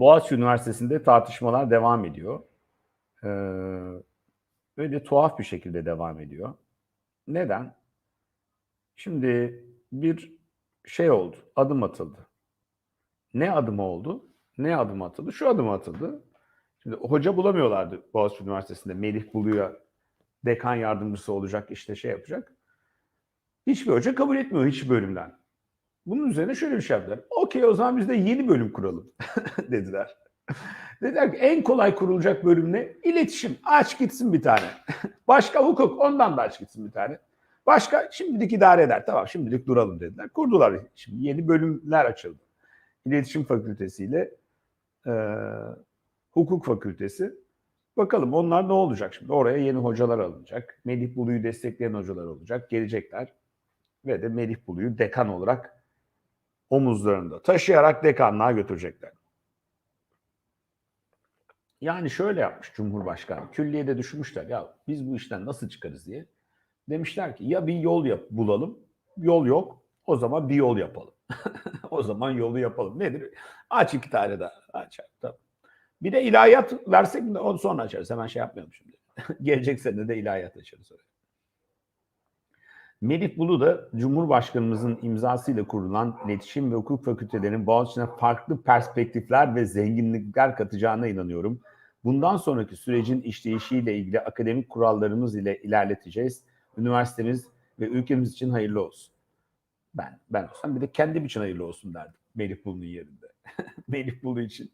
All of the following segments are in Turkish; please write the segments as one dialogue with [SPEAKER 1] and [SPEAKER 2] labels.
[SPEAKER 1] Boğaziçi Üniversitesi'nde tartışmalar devam ediyor. Ee, de tuhaf bir şekilde devam ediyor. Neden? Şimdi bir şey oldu, adım atıldı. Ne adımı oldu? Ne adım atıldı? Şu adım atıldı. Şimdi hoca bulamıyorlardı Boğaziçi Üniversitesi'nde. Melih Bulu'ya dekan yardımcısı olacak, işte şey yapacak. Hiçbir hoca kabul etmiyor hiç bölümden. Bunun üzerine şöyle bir şey yaptılar. Okey o zaman biz de yeni bölüm kuralım dediler. Dediler ki en kolay kurulacak bölüm ne? İletişim. Aç gitsin bir tane. Başka hukuk ondan da aç gitsin bir tane. Başka şimdilik idare eder. Tamam şimdilik duralım dediler. Kurdular. Şimdi yeni bölümler açıldı. İletişim Fakültesi ile e, Hukuk Fakültesi. Bakalım onlar ne olacak şimdi? Oraya yeni hocalar alınacak. Melih Bulu'yu destekleyen hocalar olacak. Gelecekler. Ve de Melih Bulu'yu dekan olarak omuzlarında taşıyarak dekanlığa götürecekler. Yani şöyle yapmış Cumhurbaşkanı. Külliyede düşünmüşler ya biz bu işten nasıl çıkarız diye. Demişler ki ya bir yol yap bulalım. Yol yok. O zaman bir yol yapalım. o zaman yolu yapalım. Nedir? Aç iki tane daha. Aç. Tamam. Bir de ilahiyat versek mi? Onu sonra açarız. Hemen şey yapmayalım şimdi. Gelecek sene de ilahiyat açarız oraya. Melih Bulu da Cumhurbaşkanımızın imzasıyla kurulan iletişim ve hukuk fakültelerinin Boğaziçi'ne farklı perspektifler ve zenginlikler katacağına inanıyorum. Bundan sonraki sürecin işleyişiyle ilgili akademik kurallarımız ile ilerleteceğiz. Üniversitemiz ve ülkemiz için hayırlı olsun. Ben ben olsam bir de kendim için hayırlı olsun derdim Melih Bulu'nun yerinde. Melih Bulu için.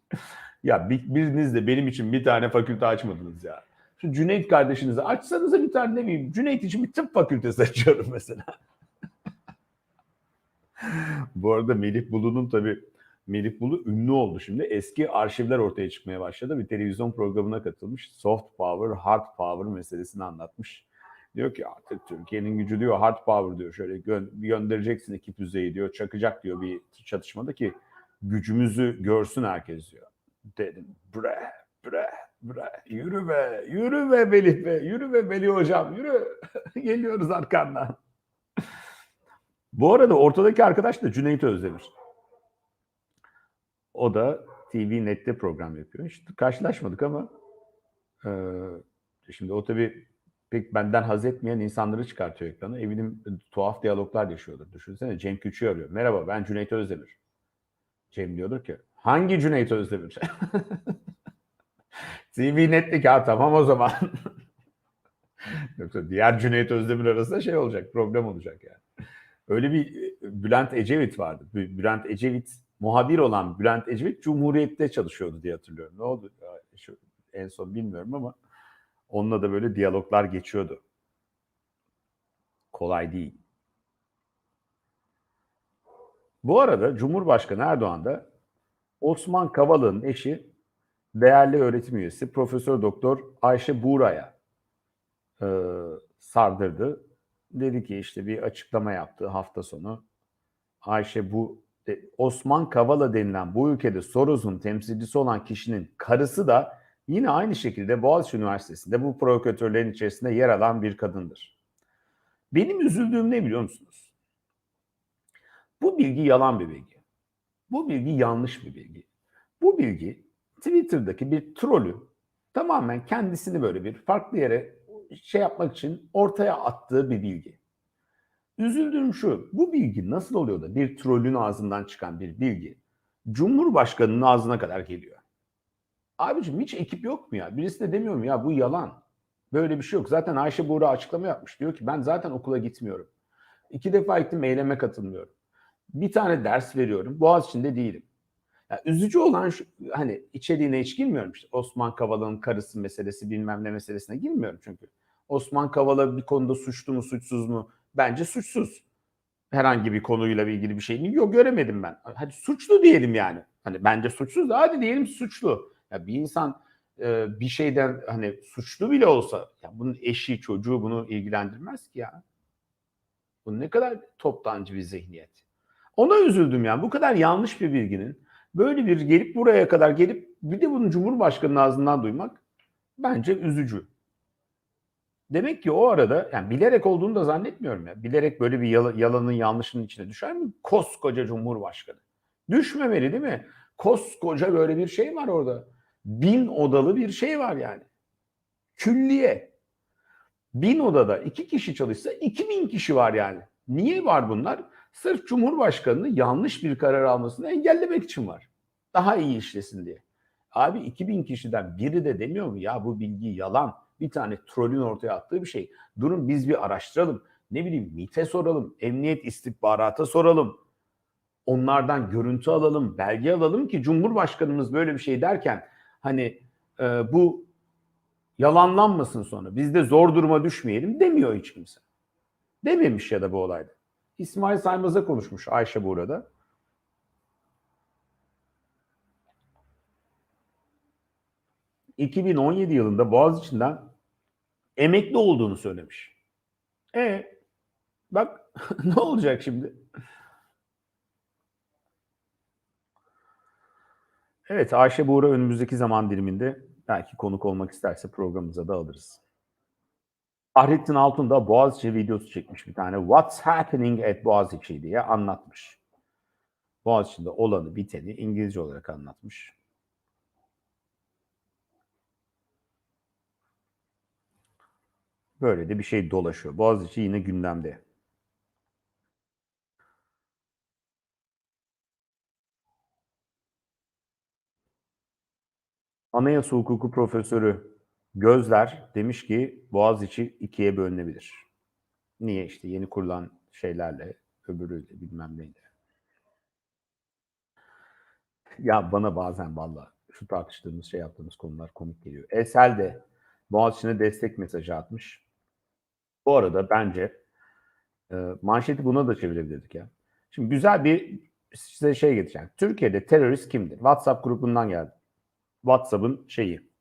[SPEAKER 1] Ya bir, biriniz de benim için bir tane fakülte açmadınız ya. Şu Cüneyt kardeşinize açsanıza bir tane ne bileyim. Cüneyt için bir tıp fakültesi açıyorum mesela. Bu arada Melih Bulu'nun tabii Melih Bulu ünlü oldu şimdi. Eski arşivler ortaya çıkmaya başladı. Bir televizyon programına katılmış. Soft power, hard power meselesini anlatmış. Diyor ki artık Türkiye'nin gücü diyor hard power diyor. Şöyle gö- göndereceksin ekip düzeyi diyor. Çakacak diyor bir çatışmada ki gücümüzü görsün herkes diyor. Dedim bre bre yürü be yürü be Melih be yürü be Melih hocam yürü. Geliyoruz arkandan. Bu arada ortadaki arkadaş da Cüneyt Özdemir. O da TV Net'te program yapıyor. Hiç karşılaşmadık ama e, şimdi o tabii pek benden haz etmeyen insanları çıkartıyor ekrana. Eminim tuhaf diyaloglar yaşıyordur. Düşünsene Cem Küçüğü arıyor. Merhaba ben Cüneyt Özdemir. Cem diyordur ki hangi Cüneyt Özdemir? TV Net'lik ha tamam o zaman. Yoksa diğer Cüneyt Özdemir arasında şey olacak, program olacak yani. Öyle bir e, Bülent Ecevit vardı. Bü- Bülent Ecevit, muhabir olan Bülent Ecevit Cumhuriyet'te çalışıyordu diye hatırlıyorum. Ne oldu? En son bilmiyorum ama onunla da böyle diyaloglar geçiyordu. Kolay değil. Bu arada Cumhurbaşkanı Erdoğan da Osman Kavala'nın eşi değerli öğretim üyesi Profesör Doktor Ayşe Buğra'ya e, sardırdı. Dedi ki işte bir açıklama yaptı hafta sonu. Ayşe bu de- Osman Kavala denilen bu ülkede Soros'un temsilcisi olan kişinin karısı da yine aynı şekilde Boğaziçi Üniversitesi'nde bu provokatörlerin içerisinde yer alan bir kadındır. Benim üzüldüğüm ne biliyor musunuz? Bu bilgi yalan bir bilgi. Bu bilgi yanlış bir bilgi. Bu bilgi Twitter'daki bir trolü tamamen kendisini böyle bir farklı yere şey yapmak için ortaya attığı bir bilgi. Üzüldüğüm şu, bu bilgi nasıl oluyor da bir trolün ağzından çıkan bir bilgi Cumhurbaşkanının ağzına kadar geliyor. Abicim hiç ekip yok mu ya? Birisi de demiyor mu ya bu yalan. Böyle bir şey yok. Zaten Ayşe Buğra açıklama yapmış. Diyor ki ben zaten okula gitmiyorum. İki defa gittim eyleme katılmıyorum. Bir tane ders veriyorum. Boğaziçi'nde değilim. Ya üzücü olan şu, hani içeriğine hiç girmiyorum işte Osman Kavala'nın karısı meselesi bilmem ne meselesine girmiyorum çünkü. Osman Kavala bir konuda suçlu mu suçsuz mu? Bence suçsuz. Herhangi bir konuyla ilgili bir şeyini yok göremedim ben. Hadi suçlu diyelim yani. Hani bence suçsuz da hadi diyelim suçlu. Ya bir insan e, bir şeyden hani suçlu bile olsa ya bunun eşi çocuğu bunu ilgilendirmez ki ya. Bu ne kadar toptancı bir zihniyet. Ona üzüldüm yani. Bu kadar yanlış bir bilginin böyle bir gelip buraya kadar gelip bir de bunu Cumhurbaşkanı'nın ağzından duymak bence üzücü. Demek ki o arada yani bilerek olduğunu da zannetmiyorum ya. Bilerek böyle bir yala- yalanın yanlışının içine düşer mi koskoca Cumhurbaşkanı? Düşmemeli değil mi? Koskoca böyle bir şey var orada. Bin odalı bir şey var yani. Külliye. Bin odada iki kişi çalışsa iki bin kişi var yani. Niye var bunlar? Sırf Cumhurbaşkanı'nın yanlış bir karar almasını engellemek için var. Daha iyi işlesin diye. Abi 2000 kişiden biri de demiyor mu ya bu bilgi yalan. Bir tane trollün ortaya attığı bir şey. Durun biz bir araştıralım. Ne bileyim MİT'e soralım. Emniyet istihbarata soralım. Onlardan görüntü alalım, belge alalım ki Cumhurbaşkanımız böyle bir şey derken hani e, bu yalanlanmasın sonra. Biz de zor duruma düşmeyelim demiyor hiç kimse. Dememiş ya da bu olayda. İsmail Saymaz'a konuşmuş Ayşe burada. ...2017 yılında Boğaziçi'nden emekli olduğunu söylemiş. E bak ne olacak şimdi? Evet Ayşe Buğra önümüzdeki zaman diliminde belki konuk olmak isterse programımıza da alırız. Fahrettin Altun da Boğaziçi videosu çekmiş bir tane. What's happening at Boğaziçi diye anlatmış. Boğaziçi'nde olanı biteni İngilizce olarak anlatmış. Böyle de bir şey dolaşıyor. Boğaziçi yine gündemde. Anayasa hukuku profesörü Gözler demiş ki Boğaziçi ikiye bölünebilir. Niye? işte yeni kurulan şeylerle, öbürüyle bilmem neyle. Ya bana bazen valla şu tartıştığımız şey yaptığımız konular komik geliyor. Esel de Boğaziçi'ne destek mesajı atmış. Bu arada bence e, manşeti buna da çevirebilirdik ya. Şimdi güzel bir size şey getireceğim. Türkiye'de terörist kimdir? WhatsApp grubundan geldi. WhatsApp'ın şeyi,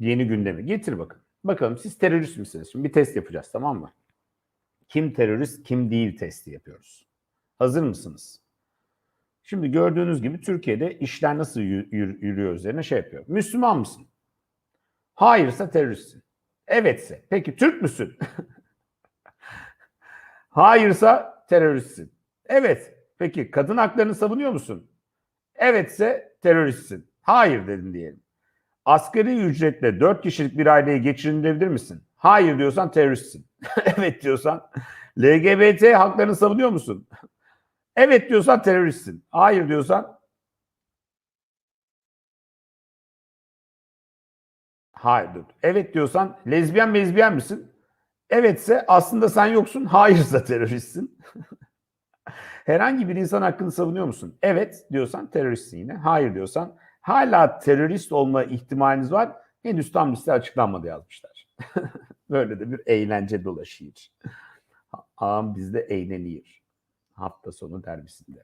[SPEAKER 1] yeni gündemi. Getir bakın. Bakalım siz terörist misiniz? Şimdi bir test yapacağız tamam mı? Kim terörist, kim değil testi yapıyoruz. Hazır mısınız? Şimdi gördüğünüz gibi Türkiye'de işler nasıl yürüyor üzerine şey yapıyor. Müslüman mısın? Hayırsa teröristsin. Evetse. Peki Türk müsün? Hayırsa teröristsin. Evet. Peki kadın haklarını savunuyor musun? Evetse teröristsin. Hayır dedin diyelim. Asgari ücretle 4 kişilik bir aileyi geçindirebilir misin? Hayır diyorsan teröristsin. evet diyorsan LGBT haklarını savunuyor musun? evet diyorsan teröristsin. Hayır diyorsan Hayır. Evet diyorsan lezbiyen mezbiyen misin? Evetse aslında sen yoksun. Hayırsa teröristsin. Herhangi bir insan hakkını savunuyor musun? Evet diyorsan teröristsin yine. Hayır diyorsan hala terörist olma ihtimaliniz var. Henüz tam liste açıklanmadı yazmışlar. Böyle de bir eğlence dolaşıyor. Ağam bizde eğleniyor. Hafta sonu derbisinde.